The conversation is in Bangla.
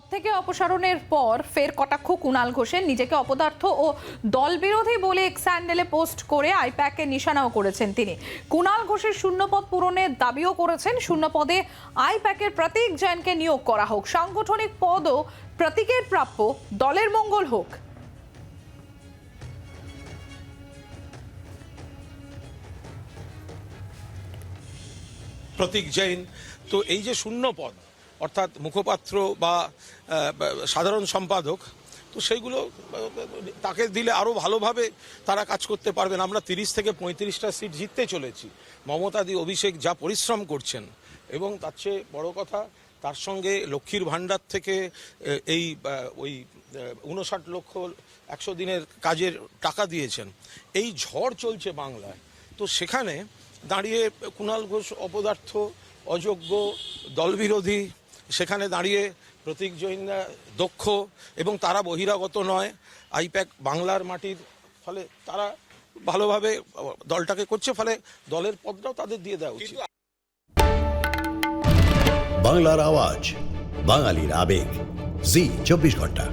পদ থেকে অপসারণের পর ফের কটাক্ষ কুণাল ঘোষের, নিজেকে অপদার্থ ও দলবিরোধী বলে এক স্যান্ডেলে পোস্ট করে আইপ্যাককে নিশানাও করেছেন তিনি। কুণাল ঘোষের শূন্যপদ পূরণের দাবিও করেছেন, শূন্যপদে আইপ্যাকের প্রতীক জৈনকে নিয়োগ করা হোক। সাংগঠনিক পদও প্রতীকের প্রাপ্য, দলের মঙ্গল হোক। প্রতীক জৈন, তো এই যে শূন্য পদ অর্থাৎ মুখপাত্র বা সাধারণ সম্পাদক, তো সেইগুলো তাকে দিলে আরও ভালোভাবে তারা কাজ করতে পারবেন। আমরা তিরিশ থেকে পঁয়ত্রিশটা সিট জিততে চলেছি। মমতাদি, অভিষেক যা পরিশ্রম করছেন, এবং তার চেয়ে বড় কথা, তার সঙ্গে লক্ষ্মীর ভাণ্ডার থেকে এই ওই উনষাট লক্ষ একশো দিনের কাজের টাকা দিয়েছেন। এই ঝড় চলছে বাংলায়। তো সেখানে দাঁড়িয়ে কুণাল ঘোষ অপদার্থ, অযোগ্য, দলবিরোধী সেখানে দাঁড়িয়ে প্রতীক জৈনরা দক্ষ এবং তারা বহিরাগত নয়। আইপ্যাক বাংলার মাটির ফলে তারা ভালোভাবে দলটাকে করছে, ফলে দলের পদটাও তাদের দিয়ে দেওয়া উচিত। বাংলার আওয়াজ, বাঙালির আবেগ। জি, চব্বিশ ঘণ্টা।